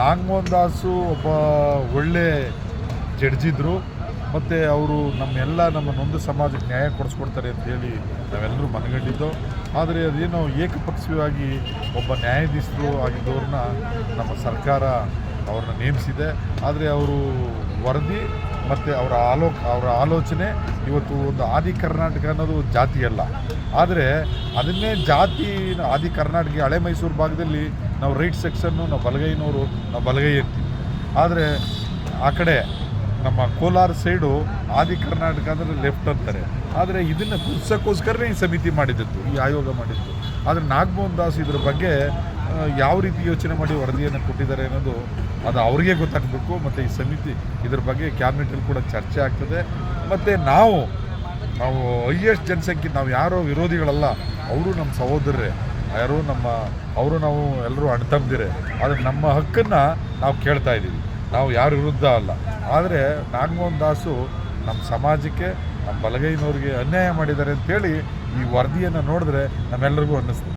ನಾಗಮೋಹನ್ ದಾಸು ಒಬ್ಬ ಒಳ್ಳೆ ಜಡ್ಜಿದ್ರು. ಮತ್ತು ಅವರು ನಮ್ಮೆಲ್ಲ ನಮ್ಮ ನೊಂದು ಸಮಾಜಕ್ಕೆ ನ್ಯಾಯ ಕೊಡಿಸ್ಕೊಡ್ತಾರೆ ಅಂತ ಹೇಳಿ ನಾವೆಲ್ಲರೂ ಮನಗಂಡಿದ್ದು. ಆದರೆ ಅದೇನೋ ಏಕಪಕ್ಷೀಯವಾಗಿ ಒಬ್ಬ ನ್ಯಾಯಾಧೀಶರು ಆಗಿದ್ದವ್ರನ್ನ ನಮ್ಮ ಸರ್ಕಾರ ಅವ್ರನ್ನ ನೇಮಿಸಿದೆ. ಆದರೆ ಅವರು ವರದಿ ಮತ್ತು ಅವರ ಆಲೋ, ಅವರ ಆಲೋಚನೆ ಇವತ್ತು ಒಂದು ಆದಿ ಕರ್ನಾಟಕ ಅನ್ನೋದು ಜಾತಿ ಅಲ್ಲ. ಆದರೆ ಅದನ್ನೇ ಜಾತಿ ಆದಿ ಕರ್ನಾಟಕ ಹಳೆ ಮೈಸೂರು ಭಾಗದಲ್ಲಿ ನಾವು ರೈಟ್ ಸೆಕ್ಷನ್ನು ನಾವು ಬಲಗೈನವರು ನಾವು ಬಲಗೈ ಅಂತೀವಿ. ಆದರೆ ಆ ಕಡೆ ನಮ್ಮ ಕೋಲಾರ ಸೈಡು ಆದಿ ಕರ್ನಾಟಕ ಅಂದರೆ ಲೆಫ್ಟ್ ಅಂತಾರೆ. ಆದರೆ ಇದನ್ನು ಗುರ್ಸೋಕ್ಕೋಸ್ಕರನೇ ಈ ಸಮಿತಿ ಮಾಡಿದ್ದು ಈ ಆಯೋಗ ಮಾಡಿದ್ದು. ಆದರೆ ನಾಗಮೋಹನ್ ದಾಸ್ ಇದ್ರ ಬಗ್ಗೆ ಯಾವ ರೀತಿ ಯೋಚನೆ ಮಾಡಿ ವರದಿಯನ್ನು ಕೊಟ್ಟಿದ್ದಾರೆ ಅನ್ನೋದು ಅದು ಅವ್ರಿಗೆ ಗೊತ್ತಾಗಬೇಕು. ಮತ್ತು ಈ ಸಮಿತಿ ಇದ್ರ ಬಗ್ಗೆ ಕ್ಯಾಬಿನೆಟಲ್ಲಿ ಕೂಡ ಚರ್ಚೆ ಆಗ್ತದೆ. ಮತ್ತು ನಾವು ನಾವು ಹೈಯೆಸ್ಟ್ ಜನಸಂಖ್ಯೆ, ನಾವು ಯಾರೋ ವಿರೋಧಿಗಳಲ್ಲ, ಅವರು ನಮ್ಮ ಸಹೋದರರೇ, ಯಾರು ನಮ್ಮ, ಅವರು ನಾವು ಎಲ್ಲರೂ ಅಣ್ತಂದಿರೆ ಆದರೆ ನಮ್ಮ ಹಕ್ಕನ್ನು ನಾವು ಕೇಳ್ತಾ ಇದ್ದೀವಿ. ನಾವು ಯಾರ ವಿರುದ್ಧ ಅಲ್ಲ. ಆದರೆ ನಾಗಮೋಹನ್ ದಾಸು ನಮ್ಮ ಸಮಾಜಕ್ಕೆ, ನಮ್ಮ ಬಲಗೈನವ್ರಿಗೆ ಅನ್ಯಾಯ ಮಾಡಿದ್ದಾರೆ ಅಂತೇಳಿ ಈ ವರದಿಯನ್ನು ನೋಡಿದ್ರೆ ನಮ್ಮೆಲ್ಲರಿಗೂ ಅನ್ನಿಸ್ತದೆ